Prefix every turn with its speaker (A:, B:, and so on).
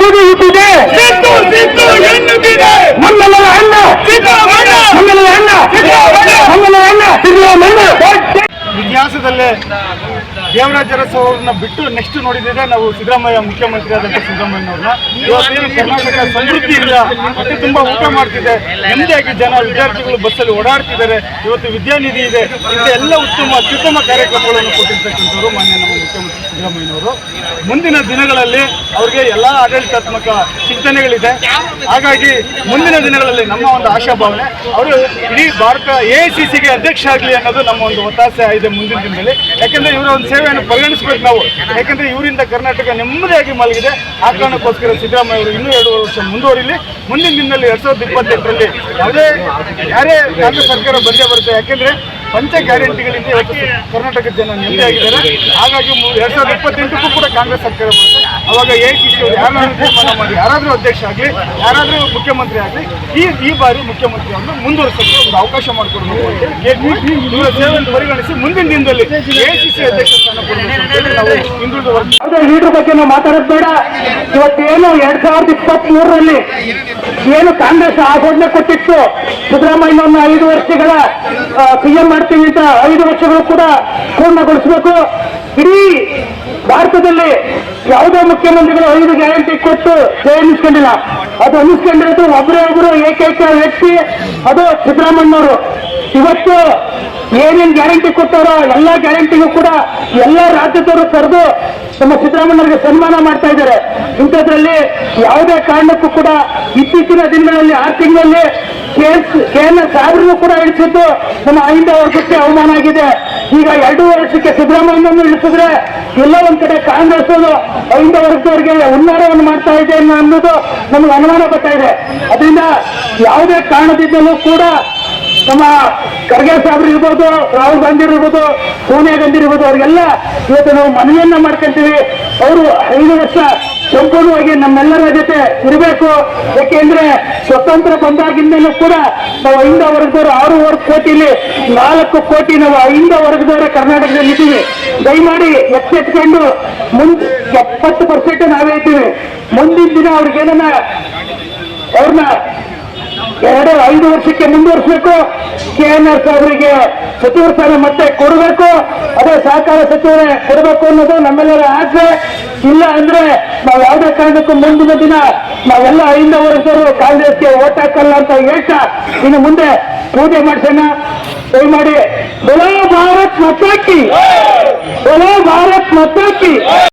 A: ಕುದಿಯುತ್ತಿದೆ ನಮ್ಮೆಲ್ಲರ ಅಣ್ಣ.
B: ಇತಿಹಾಸದಲ್ಲೇ ದೇವರಾಜ ಅರಸು ಅವ್ರನ್ನ ಬಿಟ್ಟು ನೆಕ್ಸ್ಟ್ ನೋಡಿದ್ರೆ ನಾವು ಸಿದ್ದರಾಮಯ್ಯ ಮುಖ್ಯಮಂತ್ರಿ ಆದಂತ ಸಿದ್ದರಾಮಯ್ಯನವ್ರನ್ನ. ಇವತ್ತೇನು ಕರ್ನಾಟಕ ಸಮೃದ್ಧಿ ಇಲ್ಲ. ಮತ್ತೆ ತುಂಬಾ ಊಟ ಮಾಡ್ತಿದೆ. ನೆಮ್ಮದಿಯಾಗಿ ಜನ ವಿದ್ಯಾರ್ಥಿಗಳು ಬಸ್ಸಲ್ಲಿ ಓಡಾಡ್ತಿದ್ದಾರೆ. ಇವತ್ತು ವಿದ್ಯಾನಿಧಿ ಇದೆ. ಎಲ್ಲ ಉತ್ತಮ ಅತ್ಯುತ್ತಮ ಕಾರ್ಯಕ್ರಮಗಳನ್ನು ಕೊಟ್ಟಿರ್ತಕ್ಕಂಥವ್ರು ಮಾನ್ಯ ನಮ್ಮ ಮುಖ್ಯಮಂತ್ರಿ ಸಿದ್ದರಾಮಯ್ಯನವರು. ಮುಂದಿನ ದಿನಗಳಲ್ಲಿ ಅವರಿಗೆ ಎಲ್ಲ ಆಡಳಿತಾತ್ಮಕ ಚಿಂತನೆಗಳಿದೆ. ಹಾಗಾಗಿ ಮುಂದಿನ ದಿನಗಳಲ್ಲಿ ನಮ್ಮ ಒಂದು ಆಶಾಭಾವನೆ, ಅವರು ಇಡೀ ಭಾರತ ಎ ಸಿ ಸಿಗೆ ಅಧ್ಯಕ್ಷ ಆಗಲಿ ಅನ್ನೋದು ನಮ್ಮ ಒಂದು ಒತ್ತಾಸೆ ಇದೆ ಮುಂದಿನ ದಿನದಲ್ಲಿ. ಯಾಕಂದ್ರೆ ಇವರ ಒಂದು ಸೇವೆಯನ್ನು ಪರಿಗಣಿಸ್ಬೇಕು ನಾವು. ಯಾಕಂದ್ರೆ ಇವರಿಂದ ಕರ್ನಾಟಕ ನೆಮ್ಮದಿಯಾಗಿ ಮಲಗಿದೆ. ಆ ಕಾರಣಕ್ಕೋಸ್ಕರ ಸಿದ್ದರಾಮಯ್ಯ ಅವರು ಇನ್ನೂ ಎರಡು ವರ್ಷ ಮುಂದುವರಿಲಿ. ಮುಂದಿನ ದಿನದಲ್ಲಿ ಎರಡ್ ಸಾವಿರದ ಇಪ್ಪತ್ತೆಂಟರಲ್ಲಿ ಯಾವುದೇ, ಯಾರೇ ಕಾಂಗ್ರೆಸ್ ಸರ್ಕಾರ ಬಂದೇ ಬರುತ್ತೆ. ಯಾಕೆಂದ್ರೆ ಪಂಚ ಗ್ಯಾರಂಟಿಗಳಿಂದ ಕರ್ನಾಟಕದ ಜನ ಆಗಿದ್ದಾರೆ. ಹಾಗಾಗಿ ಎರಡ್ ಸಾವಿರದ ಇಪ್ಪತ್ತೆಂಟಕ್ಕೂ ಕೂಡ ಕಾಂಗ್ರೆಸ್ ಸರ್ಕಾರ ಬರುತ್ತೆ. ಅವಾಗ ಎ ಸಿ ಯಾರಾದ್ರೂ ತೀರ್ಮಾನ ಮಾಡಿ, ಯಾರಾದರೂ ಅಧ್ಯಕ್ಷ ಆಗಲಿ, ಯಾರಾದರೂ ಮುಖ್ಯಮಂತ್ರಿ ಆಗಲಿ, ಈ ಈ ಬಾರಿ ಮುಖ್ಯಮಂತ್ರಿ ಅವರನ್ನು ಮುಂದುವರಿಸಕ್ಕೆ ಒಂದು ಅವಕಾಶ ಮಾಡಿಕೊಡ್ಬೇಕು ಅಂತೇಳಿ ಪರಿಗಣಿಸಿ ಮುಂದಿನ ದಿನದಲ್ಲಿ ಎ ಸಿ ಸಿ ಅಧ್ಯಕ್ಷ ಸ್ಥಾನ ಕೊಡಬೇಕು ಹಿಂದುಳಿದ ವರ್ಗ
A: ಲೀಡರ್ ಬಗ್ಗೆ ನಾವು ಮಾತಾಡೋದು ಬೇಡ. ಇವತ್ತೇನು ಎರಡ್ ಸಾವಿರದ ಇಪ್ಪತ್ತ್ ಮೂರರಲ್ಲಿ ಏನು ಕಾಂಗ್ರೆಸ್ ಆಘೋಷಣೆ ಕೊಟ್ಟಿತ್ತು. ಸಿದ್ದರಾಮಯ್ಯನನ್ನ ಐದು ವರ್ಷಗಳ ಸಿಎಂ ಮಾಡ್ತೀವಿ ಅಂತ ಐದು ವರ್ಷಗಳು ಕೂಡ ಪೂರ್ಣಗೊಳಿಸಬೇಕು. ಇಡೀ ಭಾರತದಲ್ಲಿ ಯಾವುದೇ ಮುಖ್ಯಮಂತ್ರಿಗಳು ಐದು ಗ್ಯಾರಂಟಿ ಕೊಟ್ಟು ಜಯನಿಸ್ಕೊಂಡಿಲ್ಲ ಅದು ಅನಿಸ್ಕೊಂಡಿರೋದು ಒಬ್ಬರೇ ಒಬ್ಬರು ಏಕೈಕ ವ್ಯಕ್ತಿ, ಅದು ಸಿದ್ದರಾಮಯ್ಯನವರು. ಇವತ್ತು ಏನೇನ್ ಗ್ಯಾರಂಟಿ ಕೊಟ್ಟಾರೋ ಎಲ್ಲ ಗ್ಯಾರಂಟಿಗೂ ಕೂಡ ಎಲ್ಲ ರಾಜ್ಯದವರು ಕರೆದು ನಮ್ಮ ಸಿದ್ದರಾಮಯ್ಯರಿಗೆ ಸನ್ಮಾನ ಮಾಡ್ತಾ ಇದ್ದಾರೆ. ಇಂಥದ್ರಲ್ಲಿ ಯಾವುದೇ ಕಾರಣಕ್ಕೂ ಕೂಡ ಇತ್ತೀಚಿನ ದಿನಗಳಲ್ಲಿ ಆರು ತಿಂಗಳಲ್ಲಿ ಕೆ ಎನ್ ಎಸ್ ಸಾಹೇಬ್ರಿಗೂ ಕೂಡ ಇಳಿಸಿದ್ದು ನಮ್ಮ ಐಂದ ವರ್ಗಕ್ಕೆ ಅವಮಾನ ಆಗಿದೆ. ಈಗ ಎರಡು ವರ್ಷಕ್ಕೆ ಸಿದ್ದರಾಮಯ್ಯನನ್ನು ಇಳಿಸಿದ್ರೆ ಎಲ್ಲ ಒಂದ್ ಕಡೆ ಕಾಂಗ್ರೆಸ್ ಐಂದ ವರ್ಗದವರಿಗೆ ಉನ್ನಾರವನ್ನು ಮಾಡ್ತಾ ಇದೆ ಅನ್ನೋ ಅನ್ನೋದು ನಮಗೆ ಅನುಮಾನ ಬರ್ತಾ ಇದೆ. ಅದರಿಂದ ಯಾವುದೇ ಕಾರಣದಿಂದಲೂ ಕೂಡ ನಮ್ಮ ಖರ್ಗೆ ಸಾಹೇಬ್ರು ಇರ್ಬೋದು, ರಾಹುಲ್ ಗಾಂಧಿ ಇರ್ಬೋದು, ಸೋನಿಯಾ ಗಾಂಧಿ ಇರ್ಬೋದು, ಅವ್ರಿಗೆಲ್ಲ ಇವತ್ತು ನಾವು ಮನವಿಯನ್ನ ಮಾಡ್ಕೊಂತೀವಿ. ಅವರು ಐದು ವರ್ಷ ಸಂಪೂರ್ಣವಾಗಿ ನಮ್ಮೆಲ್ಲರ ಜೊತೆ ಇರಬೇಕು. ಯಾಕೆಂದ್ರೆ ಸ್ವತಂತ್ರ ಬಂದಾಗಿಂದಲೂ ಕೂಡ ನಾವು ಐಂದ ವರ್ಗದವರು ಆರೂವರೆ ಕೋಟಿಲಿ ನಾಲ್ಕು ಕೋಟಿ ನಾವು ಐಂದ ವರ್ಗದವರ ಕರ್ನಾಟಕದಲ್ಲಿ ಇದ್ದೀವಿ. ದಯಮಾಡಿ ಎಚ್ಚೆತ್ಕೊಂಡು ಮುಂದ್ ಎಪ್ಪತ್ತು ಪರ್ಸೆಂಟ್ ನಾವೇ ಇದ್ದೀವಿ. ಮುಂದಿನ ದಿನ ಅವ್ರಿಗೇನನ್ನ ಅವ್ರನ್ನ ಎರಡು, ಐದು ವರ್ಷಕ್ಕೆ ಮುಂದುವರಿಸಬೇಕು. ಕೆ ಎನ್ ಆರ್ ಅವರಿಗೆ ಸಚಿವ ಸ್ಥಾನ ಮತ್ತೆ ಕೊಡಬೇಕು. ಅದೇ ಸಹಕಾರ ಸಚಿವರೇ ಕೊಡಬೇಕು ಅನ್ನೋದು ನಮ್ಮೆಲ್ಲರ ಆಸೆ. ಇಲ್ಲ ಅಂದ್ರೆ ನಾವು ಯಾವುದೇ ಕಾರಣಕ್ಕೂ ಮುಂದಿನ ದಿನ ನಾವೆಲ್ಲ ಐದ ವರ್ಷದವರು ಕಾಂಗ್ರೆಸ್ಗೆ ಓಟ್ ಹಾಕಲ್ಲ ಅಂತ ಹೇಳ್ತಾ ಇನ್ನು ಮುಂದೆ ಪೂಜೆ ಮಾಡ್ಸೋಣ. ಮಾಡಿ ಬಲೋ ಭಾರತ್ ಮತಾಕಿ! ಭಾರತ್ ಮತಾಕಿ!